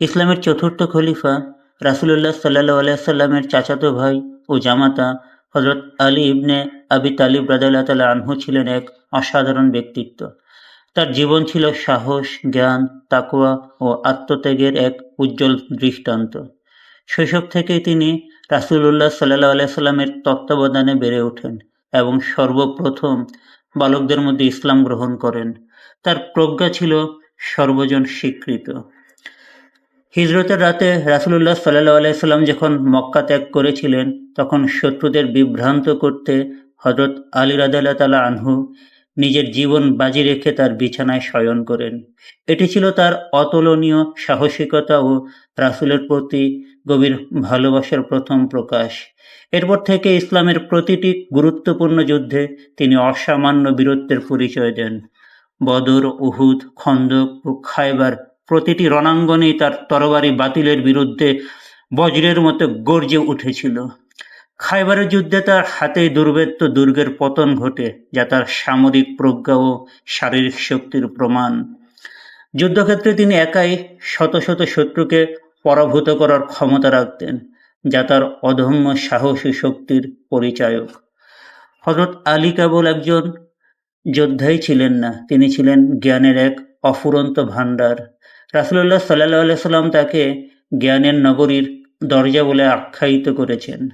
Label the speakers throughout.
Speaker 1: ইসলামের চতুর্থ খলিফা রাসূলুল্লাহ সাল্লাল্লাহু আলাইহি সাল্লামের চাচাতো ভাই ও জামাতা হযরত আলী ইবনে আবি তালিব রাদিয়াল্লাহু তাআলা আনহু ছিলেন এক অসাধারণ ব্যক্তিত্ব। তার জীবন ছিল সাহস, জ্ঞান তাকুয়া ও আত্মত্যাগের এক উজ্জ্বল দৃষ্টান্ত। শৈশব থেকেই তিনি রাসূলুল্লাহ সাল্লাল্লাহু আলাইহি সাল্লামের তত্ত্বাবধানে বেড়ে ওঠেন এবং সর্বপ্রথম বালকদের মধ্যে ইসলাম গ্রহণ করেন। তার প্রজ্ঞা ছিল সর্বজন স্বীকৃত। হিজরতের রাতে রাসূলুল্লাহ সাল্লাল্লাহু আলাইহি সাল্লাম যখন মক্কা ত্যাগ করেছিলেন, তখন শত্রুদের বিভ্রান্ত করতে হযরত আলী রাদিয়াল্লাহু তাআলা আনহু নিজের জীবন বাজি রেখে তার বিছানায় শয়ন করেন। এটি ছিল তার অতুলনীয় সাহসিকতা ও রাসূলের প্রতি গভীর ভালোবাসার প্রথম প্রকাশ। এরপর থেকে ইসলামের প্রতিটি গুরুত্বপূর্ণ যুদ্ধে তিনি অসামান্য বীরত্বের পরিচয় দেন। বদর, উহুদ, খন্দক ও খায়বার প্রতিটি রণাঙ্গনেই তার তরবারি বাতিলের বিরুদ্ধে বজ্রের মতো গর্জে উঠেছিল। খাইবারের যুদ্ধে তার হাতে দুর্বেত্য দুর্গের পতন ঘটে, যা তার সামরিক প্রজ্ঞা ও শারীরিক শক্তির প্রমাণ। যুদ্ধক্ষেত্রে তিনি একাই শত শত শত্রুকে পরাভূত করার ক্ষমতা রাখতেন, যা তার অদম্য সাহসী শক্তির পরিচায়ক। হজরত আলী কেবল একজন যোদ্ধাই ছিলেন না, তিনি ছিলেন জ্ঞানের এক অফুরন্ত ভাণ্ডার। রাসুল্লাহ সাল্লাহ সাল্লাম তাকে জ্ঞানের নগরীর দরজা বলে আখ্যায়িত করেছেন।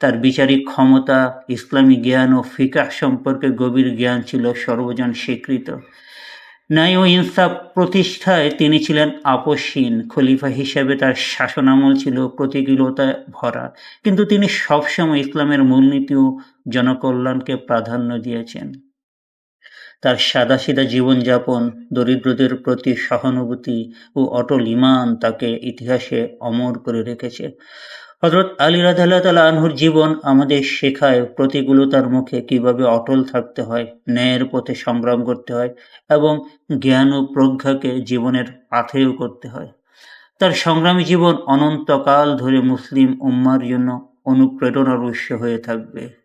Speaker 1: তার বিচারিক ক্ষমতা, ইসলামী জ্ঞান ও ফিকাহ সম্পর্কে গভীর জ্ঞান ছিল সর্বজন স্বীকৃত। ন্যায় ও ইনসাফ প্রতিষ্ঠায় তিনি ছিলেন আপসহীন। খলিফা হিসেবে তার শাসনামল ছিল প্রতিকূলতায় ভরা। কিন্তু তিনি সবসময় ইসলামের মূলনীতি ও জনকল্যাণকে প্রাধান্য দিয়েছেন। তার সাদাসিধা জীবনযাপন, দরিদ্রদের প্রতি সহানুভূতি ও অটল ইমান তাকে ইতিহাসে অমর করে রেখেছে। হজরত আলী রাজাল্লাহ আনহুর জীবন আমাদের শেখায় প্রতিকূলতার মুখে কীভাবে অটল থাকতে হয়, ন্যায়ের পথে সংগ্রাম করতে হয় এবং জ্ঞান ও প্রজ্ঞাকে জীবনের পাথেয় করতে হয়। তার সংগ্রামী জীবন অনন্তকাল ধরে মুসলিম উম্মার জন্য অনুপ্রেরণার উৎস হয়ে থাকবে।